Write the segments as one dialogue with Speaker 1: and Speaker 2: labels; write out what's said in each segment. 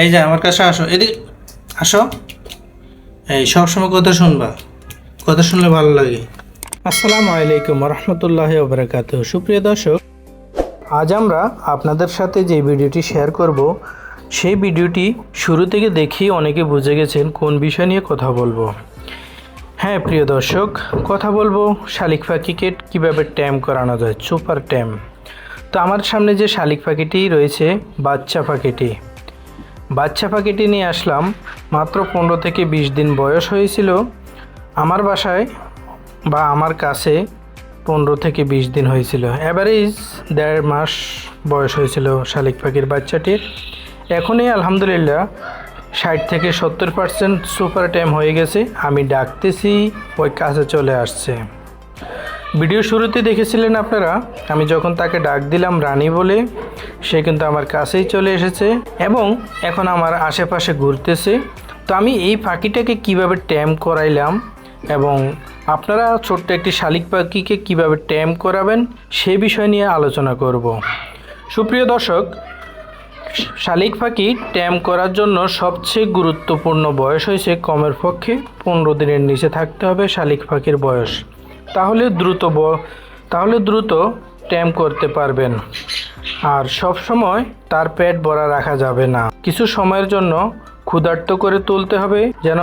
Speaker 1: এই যে আমার কাছে আসো, এদিকে আসো। এই সবসময় কথা শুনবা, কথা শুনলে ভালো লাগে। আসসালামু আলাইকুম রহমতুল্লাহ ওবরাকাত সুপ্রিয় দর্শক, আজ আমরা আপনাদের সাথে যে ভিডিওটি শেয়ার করব, সেই ভিডিওটি শুরু থেকে দেখি অনেকে বুঝে গেছেন কোন বিষয় নিয়ে কথা বলব। হ্যাঁ প্রিয় দর্শক, কথা বলব শালিক পাখিকে কীভাবে ট্যাম করানো যায় সুপার ট্যাম তো আমার সামনে যে শালিক পাখিটি রয়েছে, বাচ্চা পাখিটি বাচ্চা পাখিটি নিয়ে আসলাম। মাত্র পনেরো থেকে বিশ দিন বয়স হয়েছিল। আমার বাসায় বা আমার কাছে পনেরো থেকে বিশ দিন হয়েছিল। অ্যাভারেজ দেড় মাস বয়স হয়েছিল শালিক পাখির বাচ্চাটির। এখনই আলহামদুলিল্লাহ ষাট থেকে সত্তর পার্সেন্ট সুপার টাইম হয়ে গেছে। আমি ডাকতেছি, ওই কাছে চলে আসছে। ভিডিও শুরুতে দেখেছিলেন আপনারা, আমি যখন তাকে ডাক দিলাম রানী বলে, সে কিন্তু আমার কাছেই চলে এসেছে এবং এখন আমার আশেপাশে ঘুরতেছে। তো আমি এই পাখিটাকে কীভাবে ট্যাম করাইলাম এবং আপনারা ছোট্ট একটি শালিক পাখিকে কীভাবে ট্যাম করাবেন, সে বিষয় নিয়ে আলোচনা করব। সুপ্রিয় দর্শক, শালিক পাখি ট্যাম করার জন্য সবচেয়ে গুরুত্বপূর্ণ বয়স হয়েছে কমের পক্ষে, পনেরো দিনের নিচে থাকতে হবে শালিক পাখির বয়স। তাহলে দ্রুত তাহলে দ্রুত ট্যাম করতে পারবেন। আর সব সময় তার পেট ভরা রাখা যাবে না। কিছু সময়ের জন্য ক্ষুধার্ত করে তুলতে হবে যেন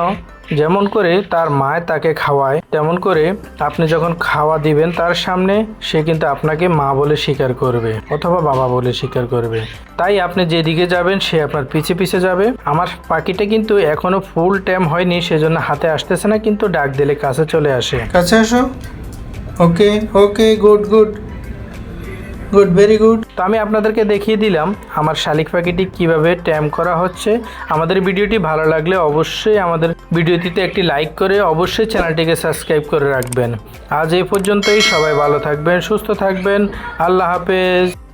Speaker 1: যেমন করে তার মায় তাকে খাওয়ায়, তেমন করে আপনি যখন খাওয়া দিবেন তার সামনে, সে কিন্তু আপনাকে মা বলে স্বীকার করবে অথবা বাবা বলে স্বীকার করবে। তাই আপনি যেদিকে যাবেন, সে আপনার পিছে পিছে যাবে। আমার পাখিটা কিন্তু এখনও ফুল ট্যাম হয়নি, সেজন্য হাতে আসতেছে না, কিন্তু ডাক দিলে কাছে চলে আসে। কাছে আসো okay okay good good good very good তো আমি আপনাদেরকে দেখিয়ে দিলাম আমার শালিক পাখিটি কীভাবে ট্যাম করা হচ্ছে। আমাদের ভিডিওটি ভালো লাগলে অবশ্যই আমাদের ভিডিওটিতে একটি লাইক করে অবশ্যই চ্যানেলটিকে সাবস্ক্রাইব করে রাখবেন। আজ এই পর্যন্তই, সবাই ভালো থাকবেন, সুস্থ থাকবেন। আল্লাহ হাফেজ।